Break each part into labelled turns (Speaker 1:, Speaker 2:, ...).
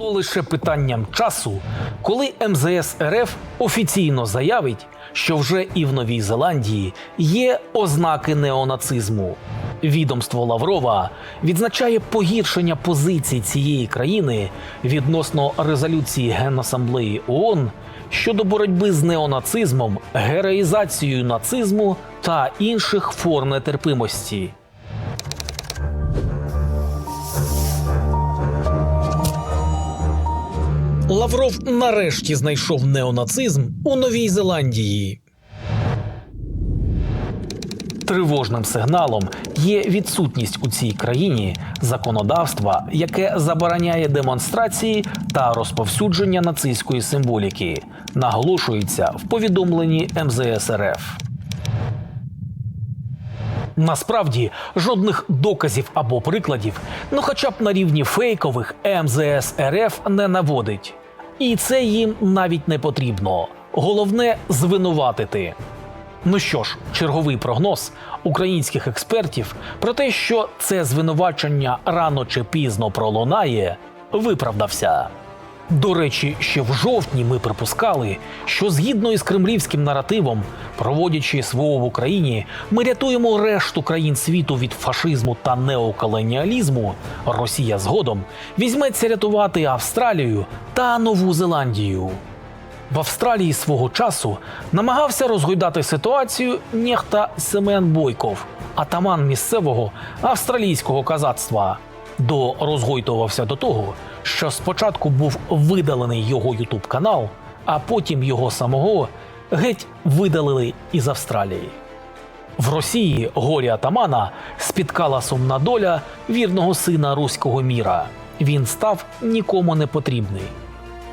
Speaker 1: Було лише питанням часу, коли МЗС РФ офіційно заявить, що вже і в Новій Зеландії є ознаки неонацизму. Відомство Лаврова відзначає погіршення позицій цієї країни відносно резолюції Генасамблеї ООН щодо боротьби з неонацизмом, героїзацією нацизму та інших форм нетерпимості. Лавров нарешті знайшов неонацизм у Новій Зеландії. Тривожним сигналом є відсутність у цій країні законодавства, яке забороняє демонстрації та розповсюдження нацистської символіки, наголошується в повідомленні МЗС РФ. Насправді жодних доказів або прикладів, ну хоча б на рівні фейкових МЗС РФ не наводить. І це їм навіть не потрібно. Головне звинуватити. Ну що ж, черговий прогноз українських експертів про те, що це звинувачення рано чи пізно пролунає, виправдався. До речі, ще в жовтні ми припускали, що згідно із кремлівським наративом, проводячи СВО в Україні, ми рятуємо решту країн світу від фашизму та неоколоніалізму. Росія згодом візьметься рятувати Австралію та Нову Зеландію. В Австралії свого часу намагався розгойдати ситуацію нехта Семен Бойков, атаман місцевого австралійського казацтва. До розгойтувався до того, що спочатку був видалений його ютуб канал, а потім його самого геть видалили із Австралії. В Росії горі атамана спіткала сумна доля вірного сина руського міра. Він став нікому не потрібний.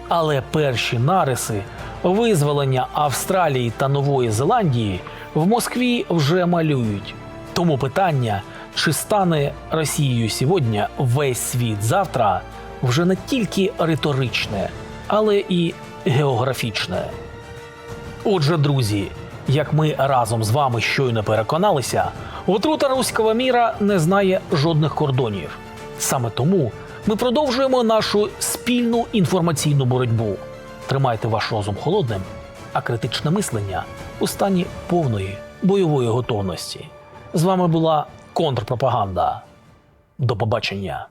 Speaker 1: Але перші нариси визволення Австралії та Нової Зеландії в Москві вже малюють. Тому питання, чи стане Росією сьогодні весь світ завтра, вже не тільки риторичне, але і географічне. Отже, друзі, як ми разом з вами щойно переконалися, отрута руського міра не знає жодних кордонів. Саме тому ми продовжуємо нашу спільну інформаційну боротьбу. Тримайте ваш розум холодним, а критичне мислення у стані повної бойової готовності. З вами була контрпропаганда. До побачення.